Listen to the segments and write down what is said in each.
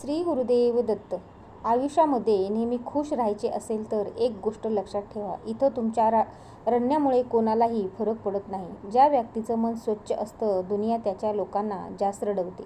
श्री गुरुदेव दत्त आयुष्यामध्ये नेहमी खुश राहायचे असेल तर एक गोष्ट लक्षात ठेवा. इथं तुमच्या रा रडण्यामुळे कोणालाही फरक पडत नाही. ज्या व्यक्तीचं मन स्वच्छ असतं दुनिया त्याच्या लोकांना जास्त रडवते.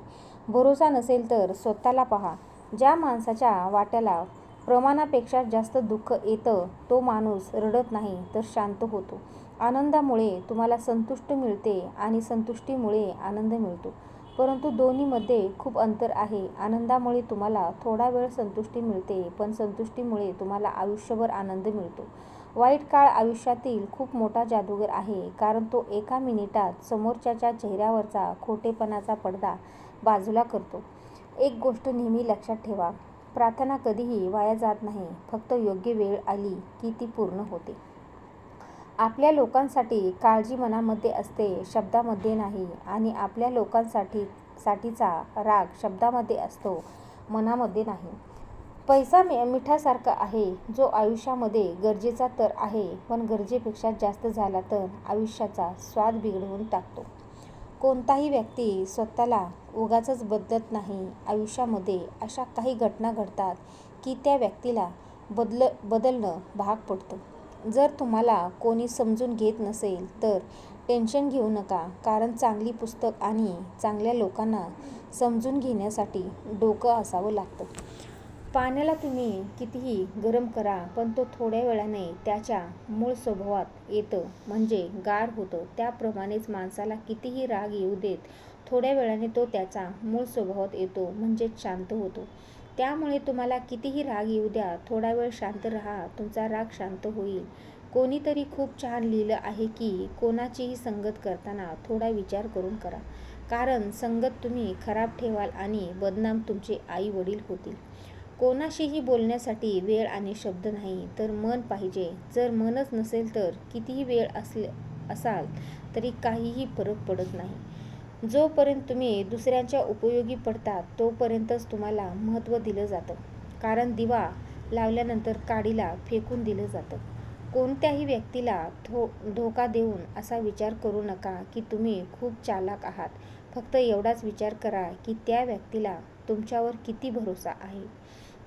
भरोसा नसेल तर स्वतःला पहा. ज्या माणसाच्या वाट्याला प्रमाणापेक्षा जास्त दुःख येतं तो माणूस रडत नाही तर शांत होतो. आनंदामुळे तुम्हाला संतुष्ट मिळते आणि संतुष्टीमुळे आनंद मिळतो. परंतु दोन्हीमध्ये खूप अंतर आहे. आनंदामुळे तुम्हाला थोडा वेळ संतुष्टी मिळते पण संतुष्टीमुळे तुम्हाला आयुष्यभर आनंद मिळतो. वाईट काळ आयुष्यातील खूप मोठा जादूगर आहे कारण तो एका मिनिटात समोरच्याच्या चेहऱ्यावरचा खोटेपणाचा पडदा बाजूला करतो. एक गोष्ट नेहमी लक्षात ठेवा प्रार्थना कधीही वाया जात नाही फक्त योग्य वेळ आली की ती पूर्ण होते. आपल्या लोकांसाठी काळजी मनामध्ये असते शब्दामध्ये नाही आणि आपल्या लोकांसाठी साठीचा राग शब्दामध्ये असतो मनामध्ये नाही. पैसा मि मिठासारखा आहे जो आयुष्यामध्ये गरजेचा तर आहे पण गरजेपेक्षा जास्त झाला तर आयुष्याचा स्वाद बिघडवून टाकतो. कोणताही व्यक्ती स्वतःला उगाचच बदलत नाही. आयुष्यामध्ये अशा काही घटना घडतात की त्या व्यक्तीला बदल बदलणं भाग पडतं. जर तुम्हाला कोणी समजून घेत नसेल तर टेन्शन घेऊ नका कारण चांगली पुस्तक आणि चांगल्या लोकांना समजून घेण्यासाठी डोकं असावं लागतं. पाण्याला तुम्ही कितीही गरम करा पण तो थोड्या वेळाने त्याच्या मूळ स्वभावात येतं म्हणजे गार होतं. त्याप्रमाणेच माणसाला कितीही राग येऊ देत थोड्या वेळाने तो त्याचा मूळ स्वभावात येतो म्हणजेच शांत होतो. त्यामुळे तुम्हाला कितीही राग येऊ द्या थोडा वेळ शांत राहा तुमचा राग शांत होईल. कोणीतरी खूप छान लिहिलं आहे की कोणाचीही संगत करताना थोडा विचार करून करा. कारण संगत तुम्ही खराब ठेवाल आणि बदनाम तुमचे आई वडील होतील. कोणाशीही बोलण्यासाठी वेळ आणि शब्द नाही तर मन पाहिजे. जर मनच नसेल तर कितीही वेळ असले असाल तरी काहीही फरक पडत नाही. जोपर्यंत तुम्ही दुसऱ्यांच्या उपयोगी पडतात तोपर्यंतच तुम्हाला महत्त्व दिलं जातं. कारण दिवा लावल्यानंतर काडीला फेकून दिलं जातं. कोणत्याही व्यक्तीला थो धोका देऊन असा विचार करू नका की तुम्ही खूप चालाक आहात. फक्त एवढाच विचार करा की त्या व्यक्तीला तुमच्यावर किती भरोसा आहे.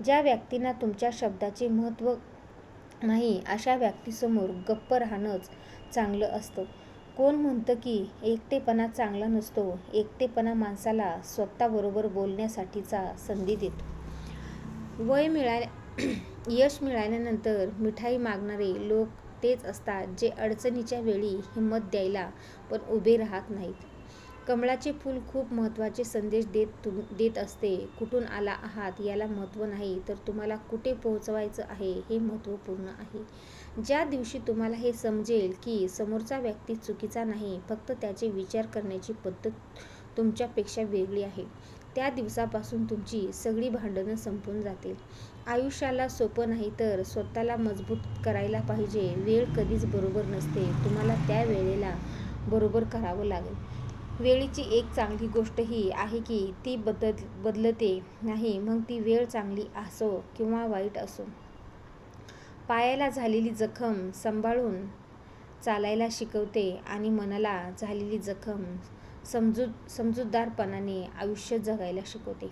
ज्या व्यक्तींना तुमच्या शब्दाचे महत्त्व नाही अशा व्यक्तीसमोर गप्प राहणंच चांगलं असतं. कोण म्हणतं की एकटेपणा चांगला नसतो एकटेपणा माणसाला स्वतःबरोबर बोलण्यासाठीचा संधी देतो. वय मिळाल्या यश मिळाल्यानंतर मिठाई मागणारे लोक तेच असतात जे अडचणीच्या वेळी हिंमत द्यायला पण उभे राहत नाहीत. कमळाचे फूल खूप महत्त्वाचे संदेश देत तुम देत असते. कुठून आला आहात याला महत्त्व नाही तर तुम्हाला कुठे पोहोचवायचं आहे हे महत्त्वपूर्ण आहे. ज्या दिवशी तुम्हाला हे समजेल की समोरचा व्यक्ती चुकीचा नाही फक्त त्याचे विचार करण्याची पद्धत तुमच्यापेक्षा वेगळी आहे. त्या दिवसापासून तुमची सगळी भांडणं संपून जातील. आयुष्याला सोपं नाही तर स्वतःला मजबूत करायला पाहिजे. वेळ कधीच बरोबर नसते. तुम्हाला त्या वेळेला बरोबर करावं लागेल. वेळेची एक चांगली गोष्ट ही आहे की ती बदल बदलते नाही मग ती वेळ चांगली असो किंवा वाईट असो. पायाला झालेली जखम सांभाळून चालायला शिकवते आणि मनाला झालेली जखम समजूत समजूतदारपणाने आयुष्य जगायला शिकवते.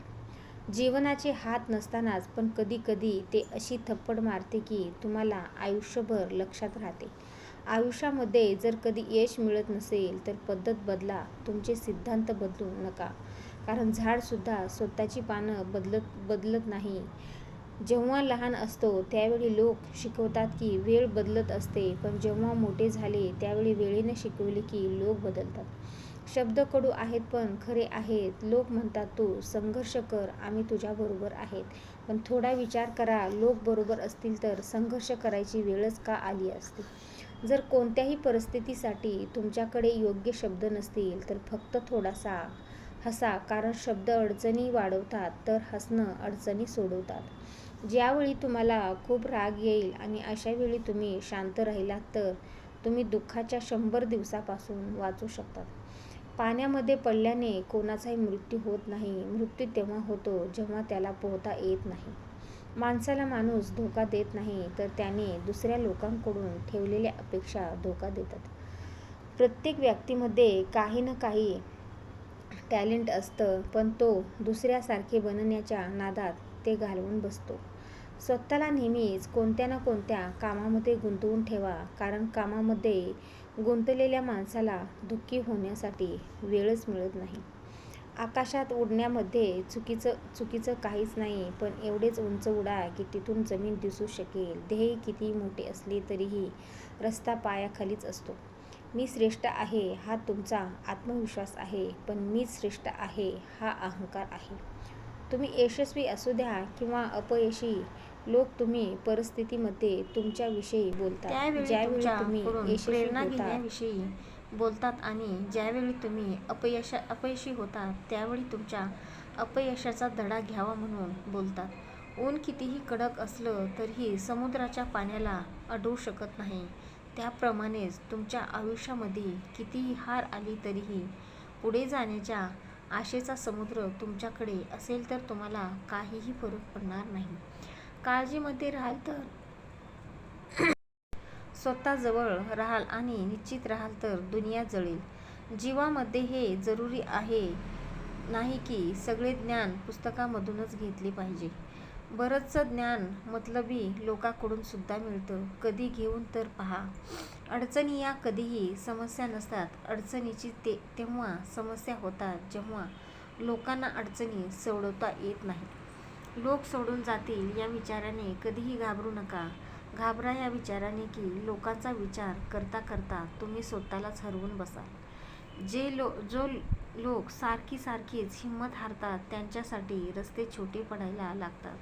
जीवनाचे हात नसतानाच पण कधी कधी ते अशी थप्पड मारते की तुम्हाला आयुष्यभर लक्षात राहते. आयुष्यामध्ये जर कधी यश मिळत नसेल तर पद्धत बदला तुमचे सिद्धांत बदलू नका. कारण झाडसुद्धा स्वतःची पानं बदलत बदलत नाही. जेव्हा लहान असतो त्यावेळी लोक शिकवतात की वेळ बदलत असते. पण जेव्हा मोठे झाले त्यावेळी वेळेने शिकवले की लोक बदलतात. शब्द कडू आहेत पण खरे आहेत. लोक म्हणतात तू संघर्ष कर आम्ही तुझ्याबरोबर आहेत. पण थोडा विचार करा लोक बरोबर असतील तर संघर्ष करायची वेळच का आली असती? जर कोणत्याही परिस्थितीसाठी तुमच्याकडे योग्य शब्द नसतील तर फक्त थोडासा हसा कारण शब्द अडचणी वाढवतात तर हसणं अडचणी सोडवतात. ज्यावेळी तुम्हाला खूप राग येईल आणि अशा वेळी तुम्ही शांत राहिलात तर तुम्ही दुःखाच्या शंभर दिवसापासून वाचू शकतात. पाण्यामध्ये पडल्याने कोणाचाही मृत्यू होत नाही. मृत्यू तेव्हा होतो जेव्हा त्याला पोहता येत नाही. माणसाला माणूस धोका देत नाही तर त्याने दुसऱ्या लोकांकडून ठेवलेल्या अपेक्षा धोका देतात. प्रत्येक व्यक्तीमध्ये काही ना काही टॅलेंट असतं पण तो दुसऱ्यासारखे बनण्याच्या नादात ते घालवून बसतो. स्वतःला नेहमीच कोणत्या ना कोणत्या कामामध्ये गुंतवून ठेवा कारण कामामध्ये गुंतलेल्या माणसाला दुःखी होण्यासाठी वेळच मिळत नाही. आकाशात उडण्यामध्ये चुकीचं चुकीचं काहीच नाही पण एवढेच उंच उडा की तिथून जमीन दिसू शकेल. ध्येय किती मोठे असले तरीही रस्ता पायाखालीच असतो. मी श्रेष्ठ आहे हा तुमचा आत्मविश्वास आहे पण मीच श्रेष्ठ आहे हा अहंकार आहे. तुम्ही यशस्वी असू द्या किंवा अपयशी लोक तुम्ही परिस्थितीमध्ये तुमच्याविषयी बोलतात. ज्यावेळी तुम्ही यशस्वी प्रेरणा होता. घेण्याविषयी बोलतात आणि ज्यावेळी तुम्ही अपयश अपयशी होतात त्यावेळी तुमच्या अपयशाचा धडा घ्यावा म्हणून बोलतात. ऊन कितीही कडक असलं तरीही समुद्राच्या पाण्याला अडवू शकत नाही. त्याप्रमाणेच तुमच्या आयुष्यामध्ये कितीही हार आली तरीही पुढे जाण्याच्या आशेचा समुद्र तुमच्याकडे असेल तर तुम्हाला काहीही फरक पडणार नाही. काळजीमध्ये राहाल तर. स्वतः जवळ राहाल आणि निश्चित राहाल तर दुनिया जळेल. जीवामध्ये हे जरुरी आहे नाही की सगळे ज्ञान पुस्तकामधूनच घेतले पाहिजे. बरंचसं ज्ञान मतलबी लोकांकडून सुद्धा मिळतं. कधी घेऊन तर पहा. अडचणी या कधीही समस्या नसतात. अडचणीची ते तेव्हा समस्या होतात जेव्हा लोकांना अडचणी सोडवता येत नाही लोक सोडून जातील या विचाराने कधीही घाबरू नका. घाबरा या विचाराने की लोकांचा विचार करता करता तुम्ही स्वतःलाच हरवून बसाल. जे लो जो लोक सारखी सारखीच हिंमत हारतात त्यांच्यासाठी रस्ते छोटे पडायला लागतात.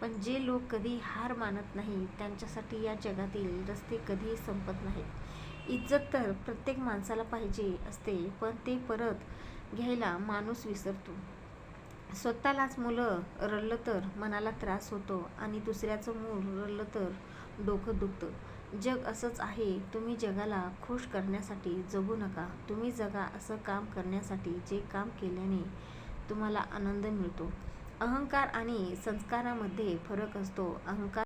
पण जे लोक कधी हार मानत नाही त्यांच्यासाठी या जगातील रस्ते कधीही संपत नाहीत. इज्जत तर प्रत्येक माणसाला पाहिजे असते पण ते परत घ्यायला माणूस विसरतो. स्वतःलाच मुलं रडलं तर मनाला त्रास होतो आणि दुसऱ्याचं मूल रडलं तर डोकं दुखतं. जग असंच आहे तुम्ही जगाला खुश करण्यासाठी जगू नका. तुम्ही जगा असं काम करण्यासाठी जे काम केल्याने तुम्हाला आनंद मिळतो. अहंकार आणि संस्कारामध्ये फरक असतो. अहंकार